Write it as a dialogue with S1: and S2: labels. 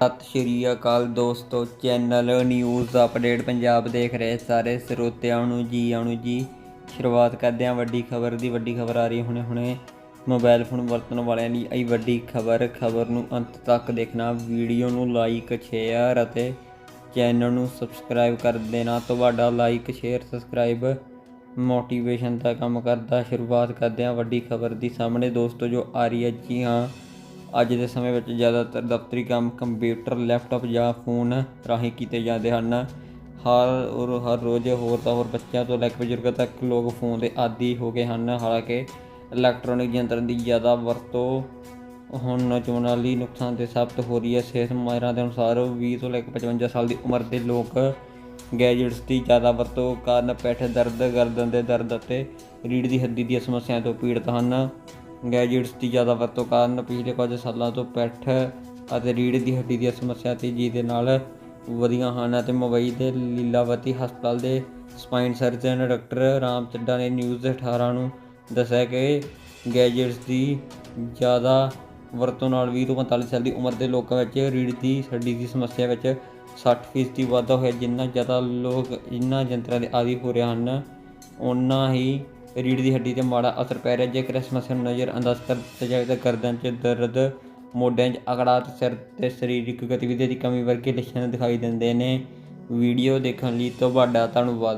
S1: ਸਤਿ ਸ਼੍ਰੀ ਅਕਾਲ ਦੋਸਤੋ, channel news update Punjab ਦੇਖ ਰਹੇ ਸਾਰੇ ਸਰੋਤਿਆਂ ਨੂੰ ਜੀ ਆਣੂ ਜੀ। ਸ਼ੁਰੂਆਤ ਕਰਦੇ ਹਾਂ ਵੱਡੀ ਖਬਰ ਦੀ, ਵੱਡੀ ਖਬਰ ਆ ਰਹੀ ਹੁਣੇ ਹੁਣੇ। ਮੋਬਾਈਲ ਫੋਨ ਵਰਤਣ ਵਾਲਿਆਂ ਲਈ ਇਹ ਵੱਡੀ ਖਬਰ ਖਬਰ ਨੂੰ ਅੰਤ ਤੱਕ ਦੇਖਣਾ, ਵੀਡੀਓ ਨੂੰ ਲਾਈਕ, ਸ਼ੇਅਰ ਅਤੇ ਚੈਨਲ ਨੂੰ ਸਬਸਕ੍ਰਾਈਬ ਕਰ ਦੇਣਾ। ਤੁਹਾਡਾ ਲਾਈਕ, ਸ਼ੇਅਰ, ਸਬਸਕ੍ਰਾਈਬ ਮੋਟੀਵੇਸ਼ਨ ਦਾ ਕੰਮ ਕਰਦਾ। ਸ਼ੁਰੂਆਤ ਕਰਦੇ ਹਾਂ ਵੱਡੀ ਖਬਰ ਦੀ ਸਾਹਮਣੇ। ਦੋਸਤੋ, ਜੋ ਆ ਰਹੀ ਹੈ ਜੀ ਹਾਂ ਅੱਜ ਦੇ ਸਮੇਂ ਵਿੱਚ ਜ਼ਿਆਦਾਤਰ ਦਫ਼ਤਰੀ ਕੰਮ ਕੰਪਿਊਟਰ, ਲੈਪਟਾਪ ਜਾਂ ਫੋਨ ਰਾਹੀਂ ਕੀਤੇ ਜਾਂਦੇ ਹਨ। ਹਰ ਔਰ ਹਰ ਰੋਜ਼ ਹੋਰ ਤਾਂ ਹੋਰ ਬੱਚਿਆਂ ਤੋਂ ਲੈ ਕੇ ਬਜ਼ੁਰਗਾਂ ਤੱਕ ਲੋਕ ਫੋਨ ਦੇ ਆਦੀ ਹੋ ਗਏ ਹਨ। ਹਾਲਾਂਕਿ ਇਲੈਕਟ੍ਰੋਨਿਕ ਯੰਤਰਾਂ ਦੀ ਜ਼ਿਆਦਾ ਵਰਤੋਂ ਹੁਣ ਨੌਜਵਾਨਾਂ ਲਈ ਨੁਕਸਾਨ ਤੇ ਸਾਬਤ ਹੋ ਰਹੀ ਹੈ। ਸਿਹਤ ਮਾਹਿਰਾਂ ਦੇ ਅਨੁਸਾਰ 20 ਤੋਂ ਲੈ ਕੇ 55 ਸਾਲ ਦੀ ਉਮਰ ਦੇ ਲੋਕ ਗੈਜਟਸ ਦੀ ਜ਼ਿਆਦਾ ਵਰਤੋਂ ਕਾਰਨ ਪਿੱਠ ਦਰਦ, ਗਰਦਨ ਦੇ ਦਰਦ ਅਤੇ ਰੀੜ੍ਹ ਦੀ ਹੱਡੀ ਦੀਆਂ ਸਮੱਸਿਆਵਾਂ ਤੋਂ ਪੀੜਤ ਹਨ। ਗੈਜਟਸ ਦੀ ਜ਼ਿਆਦਾ ਵਰਤੋਂ ਕਾਰਨ ਪਿਛਲੇ ਕੁਝ ਸਾਲਾਂ ਤੋਂ ਪਿੱਠ ਅਤੇ ਰੀੜ੍ਹ ਦੀ ਹੱਡੀ ਦੀਆਂ ਸਮੱਸਿਆ ਤੇਜ਼ੀ ਦੇ ਨਾਲ ਵਧੀਆਂ ਹਨ ਅਤੇ ਮੁੰਬਈ ਦੇ ਲੀਲਾਵਤੀ ਹਸਪਤਾਲ ਦੇ spine surgeon doctor Ram Chadha ਨੇ ਨਿਊਜ਼ 18 ਨੂੰ ਦੱਸਿਆ ਕਿ ਗੈਜਟਸ ਦੀ ਜ਼ਿਆਦਾ ਵਰਤੋਂ ਨਾਲ 20 ਤੋਂ 45 ਸਾਲ ਦੀ ਉਮਰ ਦੇ ਲੋਕਾਂ ਵਿੱਚ ਰੀੜ੍ਹ ਦੀ ਹੱਡੀ ਦੀ ਸਮੱਸਿਆ ਵਿੱਚ 60% ਦੀ ਵਾਧਾ ਹੋਇਆ, ਜਿੰਨਾ ਜ਼ਿਆਦਾ ਲੋਕ ਇਹਨਾਂ ਯੰਤਰਾਂ ਦੇ ਆਦੀ ਹੋ ਰਹੇ ਹਨ, ਓਨਾ ਹੀ ਰੀੜ੍ਹ ਦੀ ਹੱਡੀ ਤੇ ਮਾੜਾ ਅਸਰ ਪੈ ਰਿਹਾ। ਜੇਕਰ ਇਸ ਸਮੱਸਿਆ ਨੂੰ ਨਜ਼ਰ ਅੰਦਾਜ਼ ਕਰ ਦਿੱਤਾ ਜਾਵੇ ਤਾਂ ਗਰਦਨ 'ਚ ਦਰਦ, ਮੋਢਿਆਂ 'ਚ ਅਕੜਾਅ ਤੇ ਸਿਰ ਤੇ ਸਰੀਰਕ ਗਤੀਵਿਧੀ ਦੀ ਕਮੀ ਵਰਗੇ ਲੱਛਣ ਦਿਖਾਈ ਦਿੰਦੇ ਨੇ। ਵੀਡੀਓ ਦੇਖਣ ਲਈ ਤੁਹਾਡਾ ਧੰਨਵਾਦ।